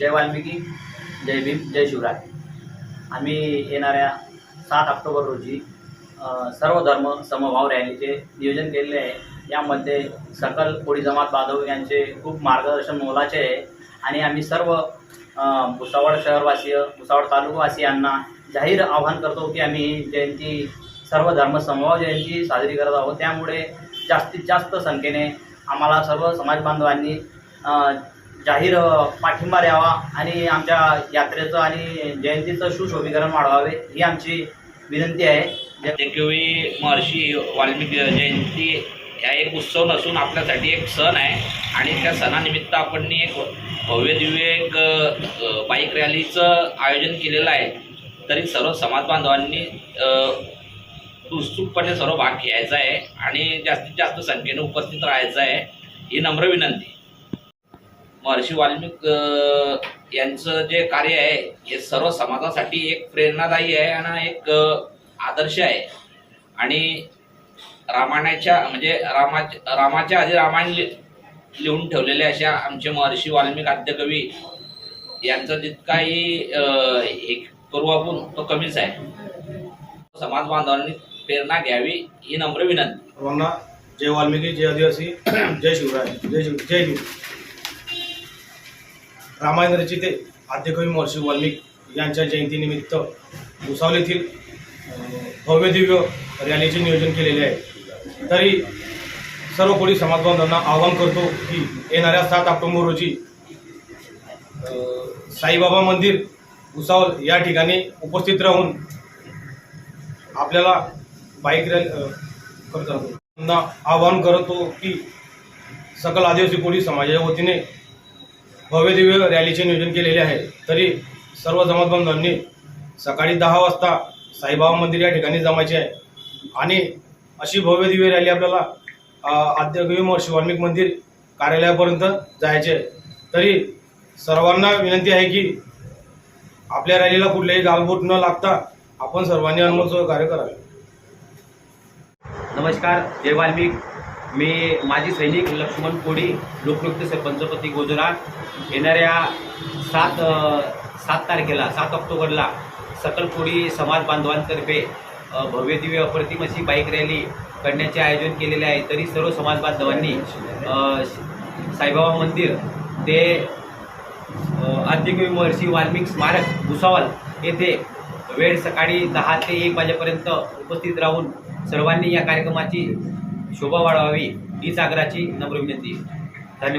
जय वाल्मिकी जय भीम जय शिवराय. आम्ही येणाऱ्या सात ऑक्टोबर रोजी सर्व धर्म समभाव रॅलीचे नियोजन केलेले आहे. यामध्ये सकल कोळी जमात बांधव यांचे खूप मार्गदर्शन मोलाचे आहे. आणि आम्ही सर्व भुसावळ शहरवासीय भुसावळ तालुकावासियांना जाहीर आवाहन करतो की आम्ही जयंती सर्व धर्म समभाव जयंती साजरी करत आहोत. त्यामुळे जास्तीत जास्त संख्येने आम्हाला सर्व समाज बांधवांनी जाहीर पाठिंबा द्यावा आणि आमच्या यात्रेचं आणि जयंतीचं सुशोभीकरण वाढवावे ही आमची विनंती आहे. जय- एकवी महर्षी वाल्मिकी जयंती हा एक उत्सव नसून आपल्यासाठी एक सण आहे आणि त्या सणानिमित्त आपण एक भव्य दिव्य एक बाईक रॅलीचं आयोजन केलेलं आहे. तरी सर्व समाज बांधवांनी उत्सुकपणे सर्व भाग घ्यायचा आहे आणि जास्तीत जास्त संख्येने उपस्थित राहायचं आहे ही नम्र विनंती. महर्षी वाल्मिक यांचं जे कार्य आहे हे सर्व समाजासाठी एक प्रेरणादायी आहे आणि एक आदर्श आहे. आणि रामायणाच्या म्हणजे रामा रामाच्या आधी रामायण लिहून ठेवलेले अशा आमचे महर्षी वाल्मिक आद्यकवी यांचं जितकाही एक करू आपण तो कमीच आहे. समाज बांधवांनी प्रेरणा घ्यावी ही नम्र विनंती. सर्वांना जय वाल्मिकी जय आदिवासी जय शिवराय जय शिव जय भीम रामायण रचिते आद्यकवी महर्षी वाल्मिक यांच्या जयंतीनिमित्त भुसावल येथील भव्यदिव्य रॅलीचे नियोजन केलेले आहे. तरी सर्व कोळी समाजबांधवांना आवाहन करतो की येणाऱ्या सात ऑक्टोबर रोजी साईबाबा मंदिर भुसावल या ठिकाणी उपस्थित राहून आपल्याला बाईक रॅली अ, आवाहन करतो की सकल आदिवासी कोळी समाजाच्या वतीने भव्य दिव्य रॅलीचे नियोजन केलेले आहे. तरी सर्व जमात बांधवांनी सकाळी दहा वाजता साईबाबा मंदिर या ठिकाणी जमायचे आहे. आणि अशी भव्य दिव्य रॅली आपल्याला अ, शिवाल्मिक मंदिर कार्यालयापर्यंत जायचे आहे. तरी सर्वांना विनंती आहे की आपल्या रॅलीला कुठलेही गालबोट न लागता आपण सर्वांनी अनमोल कार्य करावे. नमस्कार जय वाल्मिक. मी माजी सैनिक लक्ष्मण कोडी लोकयुक्त सरपंचपती गोजरा येणाऱ्या सात सात तारखेला सात ऑक्टोबरला सकल कोडी समाज बांधवांतर्फे भव्य दिव्य अप्रतिम अशी बाईक रॅली करण्याचे आयोजन केलेले आहे. तरी सर्व समाज बांधवांनी साईबाबा मंदिर ते अ, आद्यकवी महर्षी वाल्मिक स्मारक भुसावल येथे वेळ सकाळी दहा ते एक वाजेपर्यंत उपस्थित राहून सर्वांनी या कार्यक्रमाची शोभा वाढवावी हीच आग्राची नम्र विनंती धन्यवाद.